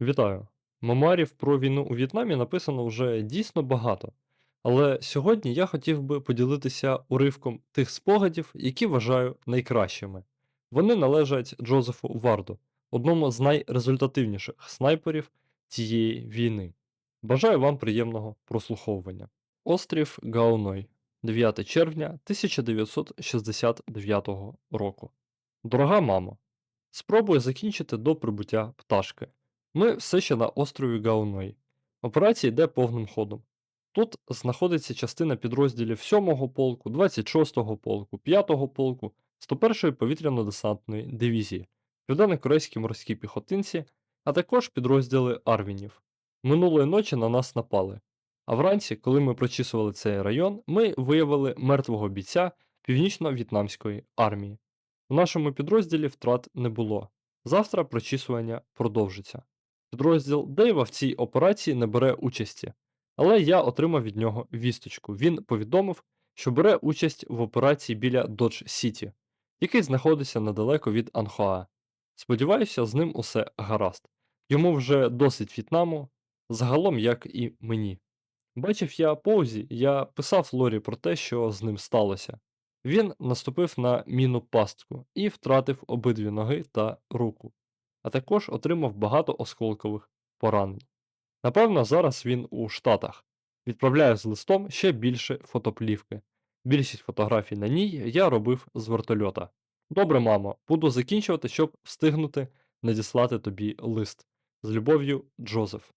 Вітаю! Мемуарів про війну у В'єтнамі написано вже дійсно багато. Але сьогодні я хотів би поділитися уривком тих спогадів, які вважаю найкращими. Вони належать Джозефу Варду, одному з найрезультативніших снайперів цієї війни. Бажаю вам приємного прослуховування. Острів Гауной, 9 червня 1969 року. Дорога мамо, спробую закінчити до прибуття пташки. Ми все ще на острові Гауной. Операція йде повним ходом. Тут знаходиться частина підрозділів 7-го полку, 26-го полку, 5-го полку, 101-ї повітряно-десантної дивізії, Південно-Корейські морські піхотинці, а також підрозділи Арвінів. Минулої ночі на нас напали. А вранці, коли ми прочісували цей район, ми виявили мертвого бійця Північно-В'єтнамської армії. У нашому підрозділі втрат не було. Завтра прочісування продовжиться. Підрозділ Дейва в цій операції не бере участі, але я отримав від нього вісточку. Він повідомив, що бере участь в операції біля Додж Сіті, який знаходиться недалеко від Анхоа. Сподіваюся, з ним усе гаразд. Йому вже досить В'єтнаму, загалом як і мені. Бачив я Поузі, я писав Лорі про те, що з ним сталося. Він наступив на міну пастку і втратив обидві ноги та руку, а також отримав багато осколкових поранень. Напевно, зараз він у Штатах. Відправляю з листом ще більше фотоплівки. Більшість фотографій на ній я робив з вертольота. Добре, мамо, буду закінчувати, щоб встигнути надіслати тобі лист. З любов'ю, Джозеф.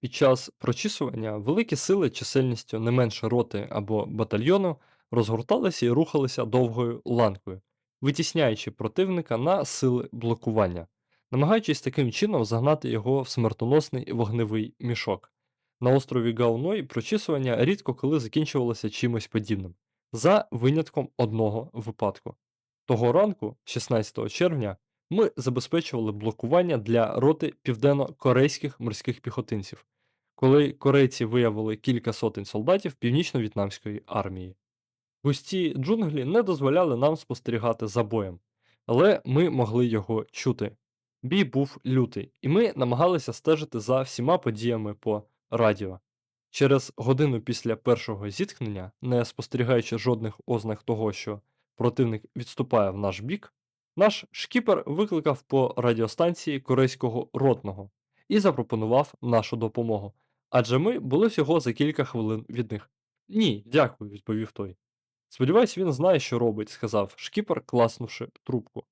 Під час прочісування великі сили чисельністю не менше роти або батальйону розгорталися і рухалися довгою ланкою, витісняючи противника на сили блокування, намагаючись таким чином загнати його в смертоносний вогневий мішок. На острові Гауной прочісування рідко коли закінчувалося чимось подібним, за винятком одного випадку. Того ранку, 16 червня, ми забезпечували блокування для роти південно-корейських морських піхотинців, коли корейці виявили кілька сотень солдатів північно-в'єтнамської армії. Густі джунглі не дозволяли нам спостерігати за боєм, але ми могли його чути. Бій був лютий, і ми намагалися стежити за всіма подіями по радіо. Через годину після першого зіткнення, не спостерігаючи жодних ознак того, що противник відступає в наш бік, наш шкіпер викликав по радіостанції корейського ротного і запропонував нашу допомогу, адже ми були всього за кілька хвилин від них. Ні, дякую, відповів той. Сподіваюсь, він знає, що робить, сказав шкіпер, класнувши трубку.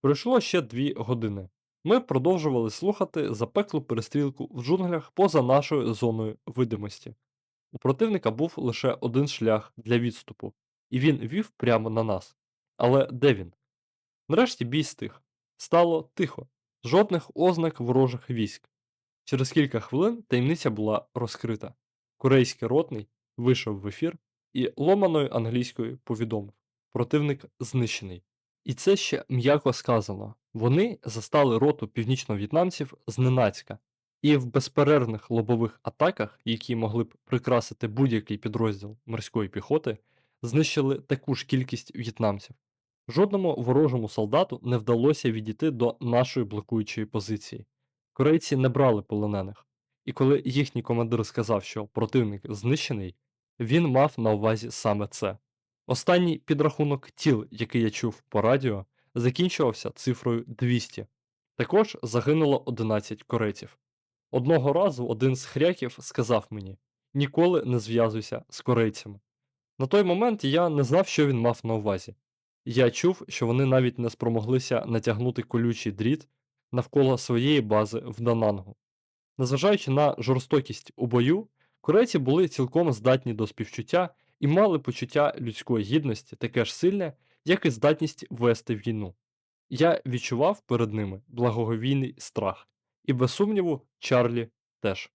Пройшло ще дві години. Ми продовжували слухати запеклу перестрілку в джунглях поза нашою зоною видимості. У противника був лише один шлях для відступу, і він вів прямо на нас. Але де він? Нарешті бій стих. Стало тихо, жодних ознак ворожих військ. Через кілька хвилин таємниця була розкрита. Корейський ротний вийшов в ефір і ломаною англійською повідомив: противник знищений. І це ще м'яко сказано. Вони застали роту північно-в'єтнамців зненацька, і в безперервних лобових атаках, які могли б прикрасити будь-який підрозділ морської піхоти, знищили таку ж кількість в'єтнамців. Жодному ворожому солдату не вдалося відійти до нашої блокуючої позиції. Корейці не брали полонених, і коли їхній командир сказав, що противник знищений, він мав на увазі саме це. Останній підрахунок тіл, який я чув по радіо, закінчувався цифрою 200. Також загинуло 11 корейців. Одного разу один з хряків сказав мені: ніколи не зв'язуйся з корейцями. На той момент я не знав, що він мав на увазі. Я чув, що вони навіть не спромоглися натягнути колючий дріт навколо своєї бази в Данангу. Незважаючи на жорстокість у бою, корейці були цілком здатні до співчуття і мали почуття людської гідності таке ж сильне, як і здатність вести війну. Я відчував перед ними благоговійний страх, і без сумніву, Чарлі теж.